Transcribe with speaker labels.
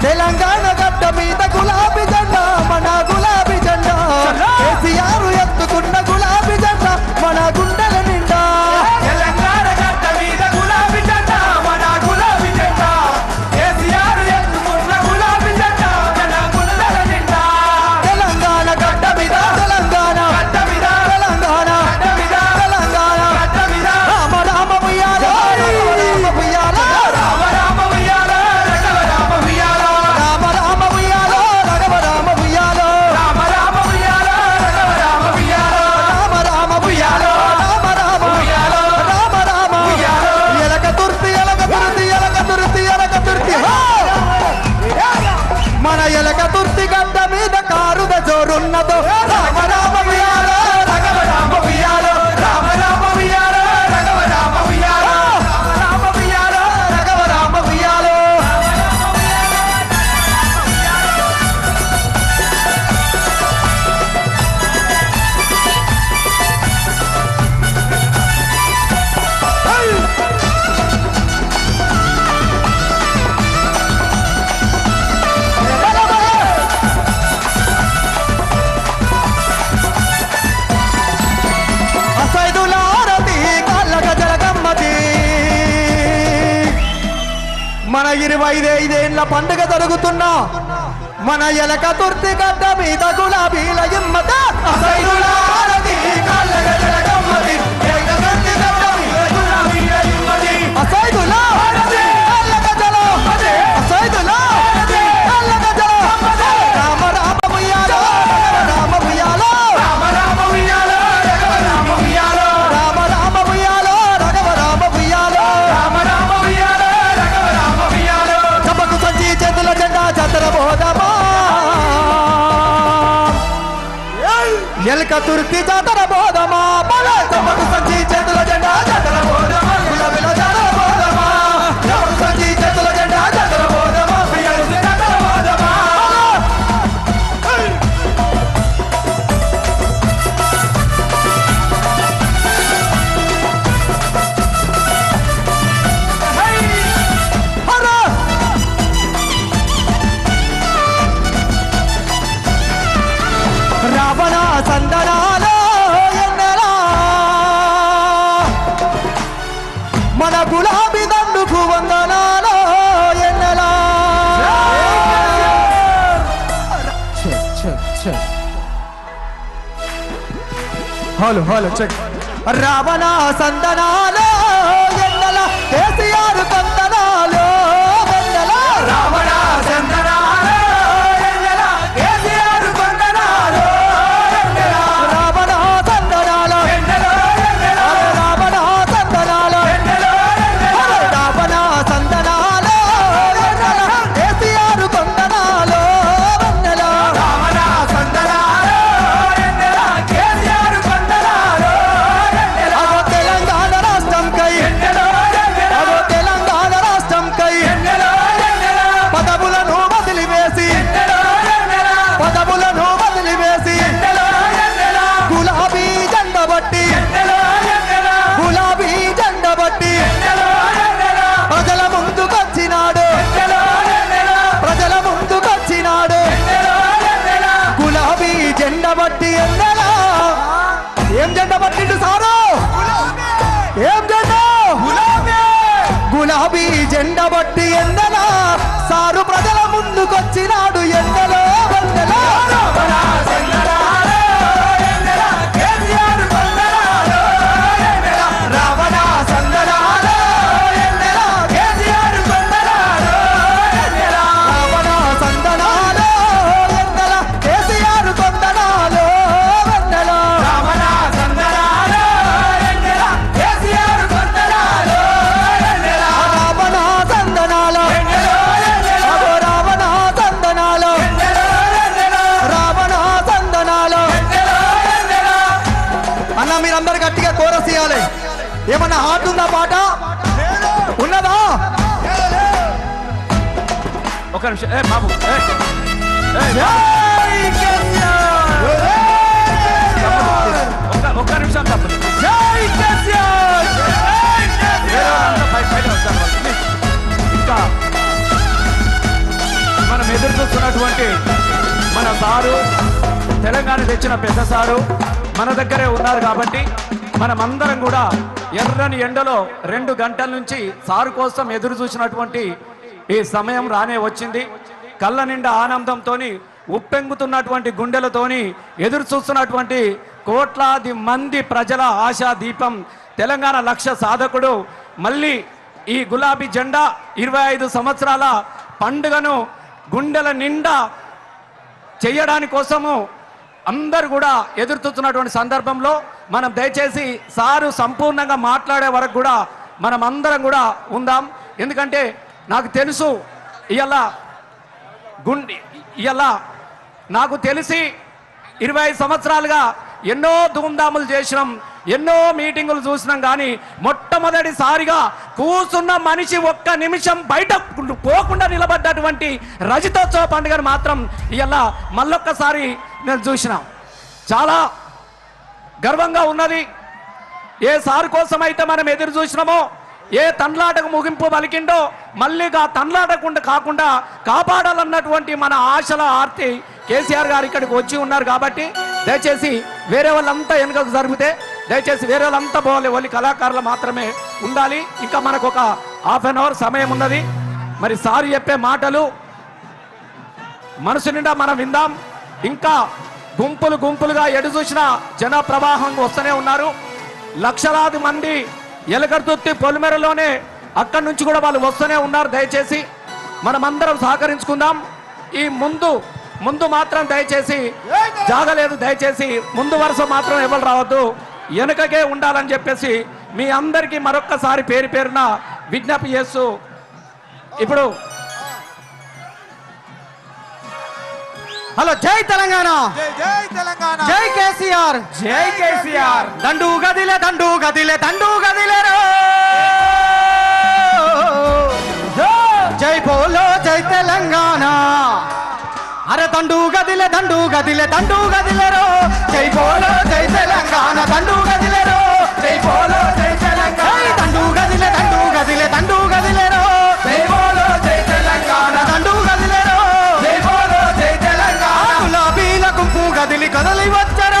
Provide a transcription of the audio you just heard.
Speaker 1: Telangana Gadda Meeda Kula
Speaker 2: Chaturthi గడ్డ మీద
Speaker 1: కారుద జోరున్నదో రామరా మన ఇరవై ఐదేళ్ళ పండుగ జరుగుతున్నా మన ఎలక తుర్తి గడ్డ మీద గులాబీల ఇమ్మత అసైరుల కళ్ళగడ కార్తీక తుర్తి జాతర బోధ. హోలు హోలు చెక్. రావణ సందనాలో
Speaker 2: పట్టి ఎన్నెలా
Speaker 1: ఏం జెండా పట్టిండు సారు? ఏం జెండా? గులాబీ జెండా పట్టి ఎన్నెలా సారు ప్రజల ముందుకొచ్చినాడు ఎన్నెలా అన్న మీరందరు గట్టిగా కోరస్ ఇవ్వాలి ఏమన్నా హార్ట్ ఉందా పాట? ఉన్నదా?
Speaker 2: ఒక నిమిషం. ఏ బాబు. ఒక నిమిషం తప్పదు మనం ఎదురు చూస్తున్నటువంటి మన
Speaker 3: సారు తెలంగాణ తెచ్చిన పెద్ద సారు మన దగ్గరే ఉన్నారు కాబట్టి మనమందరం కూడా ఎర్రని ఎండలో రెండు గంటల నుంచి సారు కోసం ఎదురు చూసినటువంటి ఈ సమయం రానే వచ్చింది. కళ్ళ నిండా ఆనందంతోని ఉప్పెంగుతున్నటువంటి గుండెలతోని ఎదురు చూస్తున్నటువంటి కోట్లాది మంది ప్రజల ఆశా దీపం తెలంగాణ లక్ష్య సాధకుడు. మళ్ళీ ఈ గులాబీ జెండా ఇరవై ఐదు సంవత్సరాల పండుగను గుండెల నిండా చేయడాని కోసము అందరు కూడా ఎదుర్కొస్తున్నటువంటి సందర్భంలో మనం దయచేసి సారు సంపూర్ణంగా మాట్లాడే వరకు కూడా మనం అందరం కూడా ఉందాం. ఎందుకంటే నాకు తెలుసు ఇవాళ గుండి ఇవాళ నాకు తెలిసి ఇరవై ఐదు సంవత్సరాలుగా ఎన్నో ధూమ్ధాములు చేసినాం ఎన్నో మీటింగులు చూసినాం కానీ మొట్టమొదటిసారిగా కూసున్న మనిషి ఒక్క నిమిషం బయట పోకుండా నిలబడ్డటువంటి రజతోత్సవ పండుగను మాత్రం ఇలా మళ్ళొక్కసారి నేను చూసినాం. చాలా గర్వంగా ఉన్నది. ఏ సార్ కోసం అయితే మనం ఎదురు చూసినామో ఏ తండ్లాటకు ముగింపు పలికిండో మళ్ళీ ఆ తండ్లాటకుండా కాకుండా కాపాడాలన్నటువంటి మన ఆశల ఆర్తి కేసీఆర్ గారు ఇక్కడికి వచ్చి ఉన్నారు కాబట్టి దయచేసి వేరే వాళ్ళంతా వెనుకకు జరిగితే దయచేసి వేరే వాళ్ళంతా పోవాలి వాళ్ళు కళాకారులు మాత్రమే ఉండాలి. ఇంకా మనకు ఒక హాఫ్ అన్ అవర్ సమయం ఉన్నది. మరి సారు చెప్పే మాటలు మనసు నిండా మనం విందాం. ఇంకా గుంపులు గుంపులుగా ఎడు చూసిన జన ప్రవాహం వస్తూనే ఉన్నారు. లక్షలాది మంది ఎలకర్తుత్తి పొలిమెరలోనే అక్కడి నుంచి కూడా వాళ్ళు వస్తూనే ఉన్నారు దయచేసి. మనమందరం సహకరించుకుందాం. ఈ ముందు ముందు మాత్రం దయచేసి జాగలేదు దయచేసి ముందు వరుస మాత్రం ఎవరు రావద్దు. వెనుకకే ఉండాలని చెప్పేసి మీ అందరికీ మరొక్కసారి పేరు పేరున విజ్ఞప్తి చేస్తూ ఇప్పుడు
Speaker 1: హలో జై తెలంగాణ.
Speaker 2: జై జై తెలంగాణ.
Speaker 1: జై కేసీఆర్.
Speaker 2: జై కేసీఆర్.
Speaker 1: దండు గదిలే దండు గదిలే దండు గదిలే రో. జై. బోలో జై తెలంగాణ. అరే దండు గదిలే దండు గదిలే దండు గదిలే రో. జై బోలో કદલી વચ્ચે